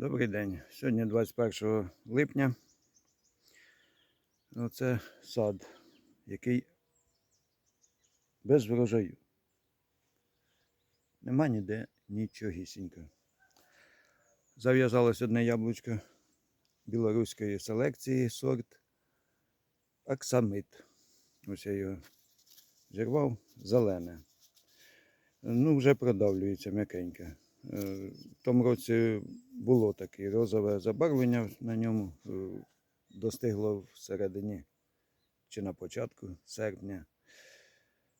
Добрий день. Сьогодні 21 липня. Оце сад, який без врожаю. Нема ніде нічогісінько. Зав'язалось одне яблучко білоруської селекції, сорт Аксамит. Ось я його зірвав, зелене. Ну, вже продавлюється м'якеньке. Е, В тому році було таке розове забарвлення на ньому, е, достигло всередині чи на початку серпня.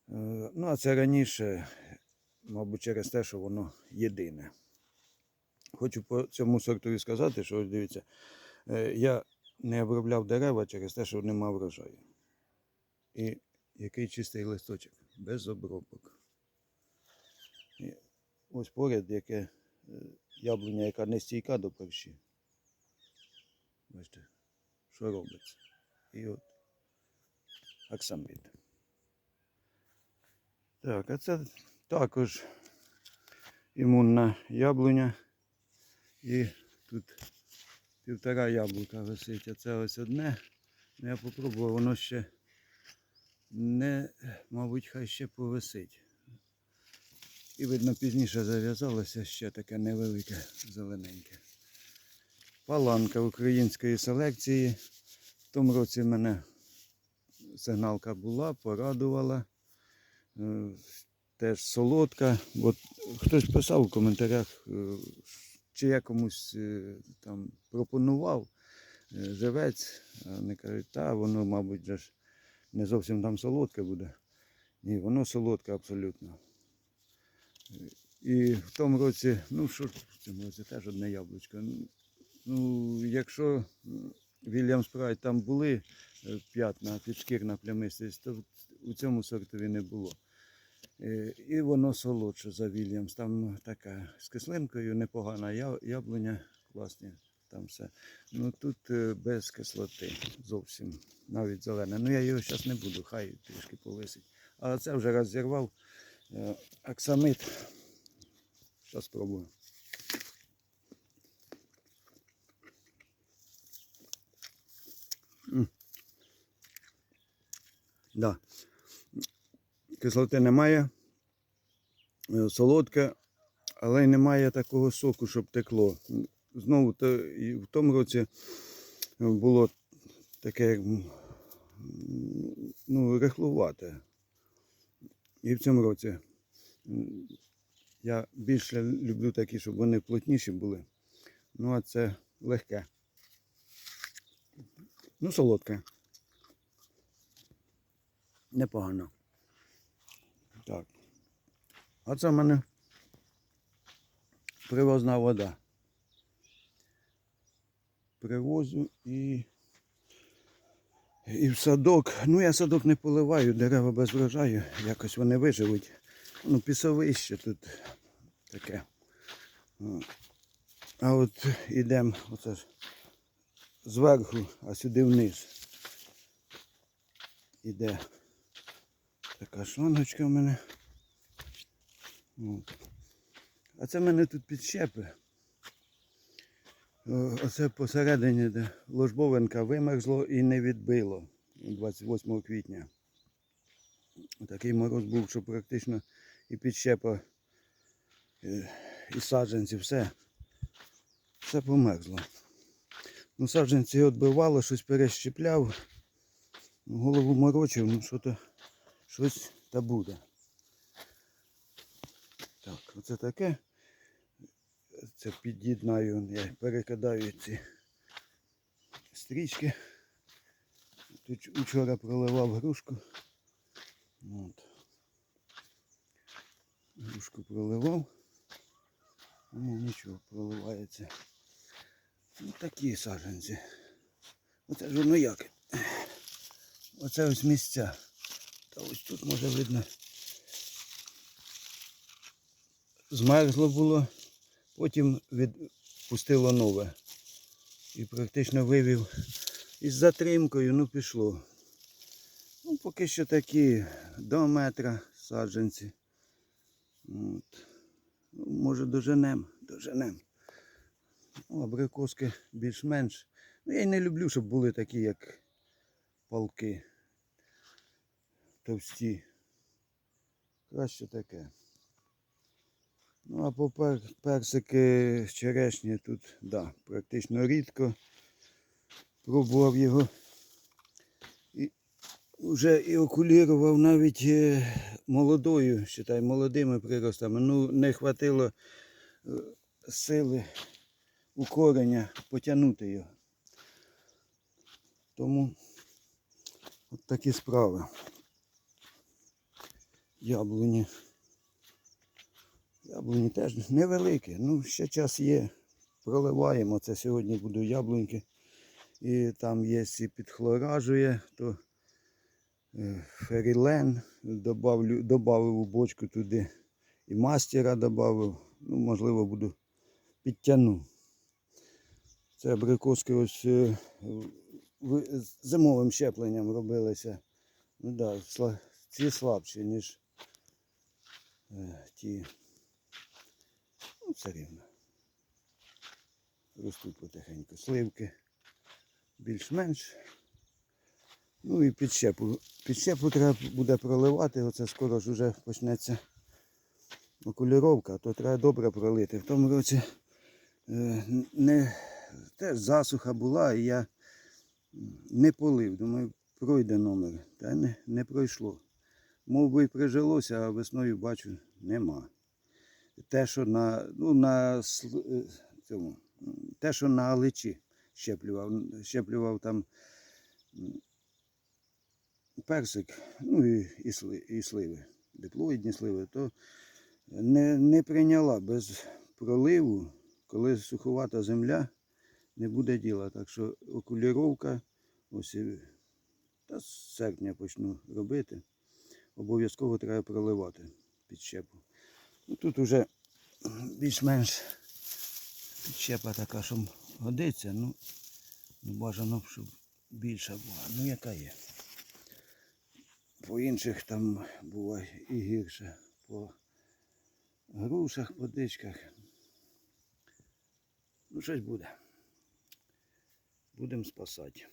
Е, Ну, а це раніше, мабуть, через те, що воно єдине. Хочу по цьому сортові сказати, що дивіться, я не обробляв дерева через те, що нема врожаю. І який чистий листочок, без обробок. Ось поряд, яке е, яблуня, яка не стійка до перші. Бачите, що робиться. І от аксамит. Так, а це також імунна яблуня. І тут півтора яблука висить. А це ось одне. Ну, я попробував, воно ще не, мабуть, хай ще повисить. І видно, пізніше зав'язалося ще таке невелике зелененьке. Паланка української селекції. В тому році мене сигналка була, порадувала. Е, Теж солодка. От хтось писав у коментарях, е, чи я комусь е, там пропонував живець. Вони кажуть, та воно, мабуть, не зовсім там солодке буде. Ні, воно солодке абсолютно. І в тому році, ну що в цьому році теж одне яблучко. Ну, якщо Вільям Спрайт там були е, п'ятна, підшкірна плямистість, то у цьому сортові не було. Е, І воно солодше за Вільямс. Там така з кислинкою, непогана яблуня, класні там все. Ну тут е, без кислоти зовсім, навіть зелене. Ну я його зараз не буду, хай трішки повисить. А це вже розірвав е, аксамит. Зараз спробую. Да. Кислоти немає. Е, Солодке, але й немає такого соку, щоб текло. Знову то, і в тому році було таке, як, ну, рихлувате. І в цьому році я більше люблю такі, щоб вони плотніші були. Ну, а це легке. Ну, солодке. Непогано. Так. А це в мене привозна вода. Привозю і. І в садок. Ну, я садок не поливаю, дерева без врожаю, якось вони виживуть. Ну, пісовище тут таке. А от ідемо оце ж зверху, а сюди вниз. Іде така шлангочка в мене. От. А це в мене тут підщепи. О, Оце посередині, ложбовинка вимерзло і не відбило 28 квітня. Такий мороз був, що практично і підщепа, е, і саджанці, все, все померзло. Ну, саджанці відбивало, щось перещепляв, голову морочив, ну що то щось та буде. Так, оце таке. Це під'єднаю, я перекидаю ці стрічки. Тут вчора проливав грушку. От. Грушку проливав. Ну, нічого, проливається. Ну, такі саджанці. Оце ж воно як. Оце ось місця. Та ось тут може видно. Змерзло було, потім відпустило нове. І практично вивів із затримкою, ну пішло. Ну, поки що такі до метра саджанці. От. Ну, може доженем, доженем. Ну, абрикоски більш-менш. Ну, я й не люблю, щоб були такі, як палки. Товсті. Краще таке. Ну, а по пер, персики черешні тут, да, практично рідко. Пробував його. І вже і окулірував навіть е, молодою, считай, молодими приростами. Ну, не хватило е, сили у кореня потягнути його. Тому от такі справи. Яблуні. Яблуні теж невеликі. Ну, ще час є. Проливаємо. Це сьогодні буду яблуньки. І там є і підхлоражує, то е, ферілен добавлю, добавив у бочку туди. І мастера добавив. Ну, можливо, буду підтягну. Це абрикоски ось е, зимовим щепленням робилися. Ну да, ці слабші, ніж е, ті. Все. Ростуть потихеньку. Сливки більш-менш. Ну і підщепу. Підщепу треба буде проливати. Оце скоро ж вже почнеться окуліровка, то треба добре пролити. В тому році е, не, теж засуха була, і я не полив. Думаю, пройде номер. Та не, не пройшло. Мов би прижилося, а весною бачу, нема. Те, що на, ну, на е, цьому, те, що на аличі щеплював, щеплював там персик, ну і, і, і сливи, диплоїдні сливи, то не, не прийняла без проливу, коли суховата земля, не буде діла. Так що окуліровка, ось та з серпня почну робити. Обов'язково треба проливати підщепу. Ну, тут вже більш-менш підщепа така, що годиться, ну бажано, щоб більша була. Ну яка є. По інших там буває і гірше. По грушах, по дичках. Ну, щось буде. Будемо спасати.